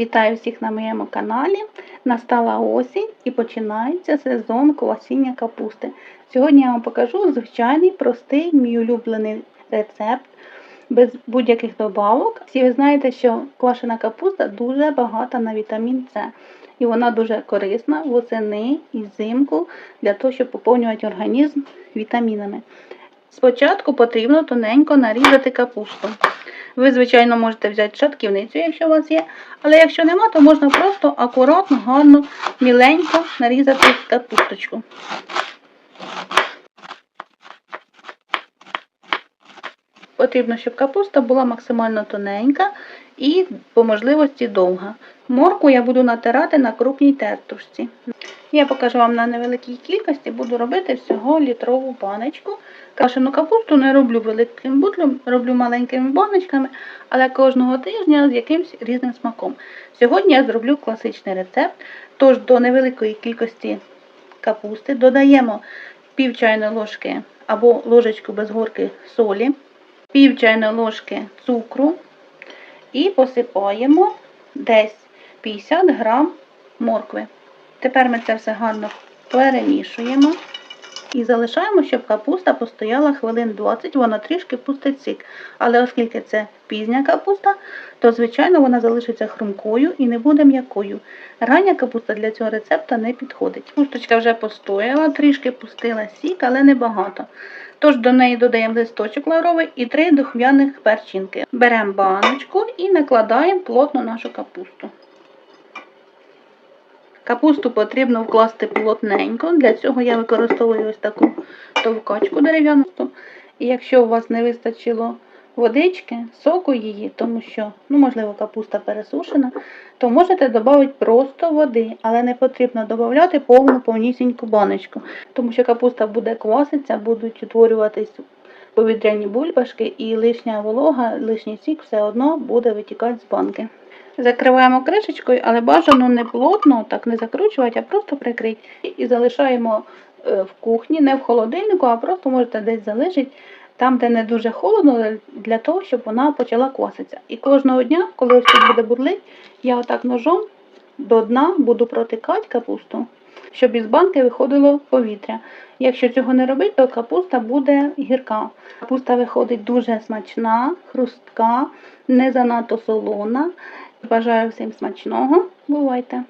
Вітаю всіх на моєму каналі. Настала осінь і починається сезон квасіння капусти. Сьогодні я вам покажу звичайний, простий, мій улюблений рецепт без будь-яких добавок. Всі ви знаєте, що квашена капуста дуже багата на вітамін С. І вона дуже корисна восени і взимку для того, щоб поповнювати організм вітамінами. Спочатку потрібно тоненько нарізати капусту. Ви, звичайно, можете взяти шатківницю, якщо у вас є, але якщо нема, то можна просто акуратно, гарно, міленько нарізати капусточку. Потрібно, щоб капуста була максимально тоненька і по можливості довга. Морку я буду натирати на крупній тертушці. Я покажу вам на невеликій кількості, буду робити всього літрову баночку. Кашену капусту не роблю великим бутлем, роблю маленькими баночками, але кожного тижня з якимось різним смаком. Сьогодні я зроблю класичний рецепт. Тож до невеликої кількості капусти додаємо пів чайної ложки або ложечку без горки солі, пів чайної ложки цукру і посипаємо десь 50 грам моркви. Тепер ми це все гарно перемішуємо і залишаємо, щоб капуста постояла хвилин 20, вона трішки пустить сік. Але оскільки це пізня капуста, то, звичайно, вона залишиться хрумкою і не буде м'якою. Рання капуста для цього рецепта не підходить. Капусточка вже постояла, трішки пустила сік, але не багато. Тож до неї додаємо листочок лавровий і три духмяних перчинки. Беремо баночку і накладаємо плотно нашу капусту. Капусту потрібно вкласти плотненько. Для цього я використовую ось таку товкачку дерев'яну. І якщо у вас не вистачило водички, соку її, тому що, ну, можливо, капуста пересушена, то можете додати просто води, але не потрібно додати повну повнісіньку баночку, тому що капуста буде кваситися, будуть утворюватись повітряні бульбашки, і лишня волога, лишній сік все одно буде витікати з банки. Закриваємо кришечкою, але бажано не плотно, так не закручувати, а просто прикрити. І залишаємо е, в кухні, не в холодильнику, а просто можете десь залишити там, де не дуже холодно, для того, щоб вона почала кваситися. І кожного дня, коли тут буде бурлить, я отак ножом до дна буду протикати капусту, щоб із банки виходило повітря. Якщо цього не робити, то капуста буде гірка. Капуста виходить дуже смачна, хрустка, не занадто солона. Бажаю всім смачного. Бувайте!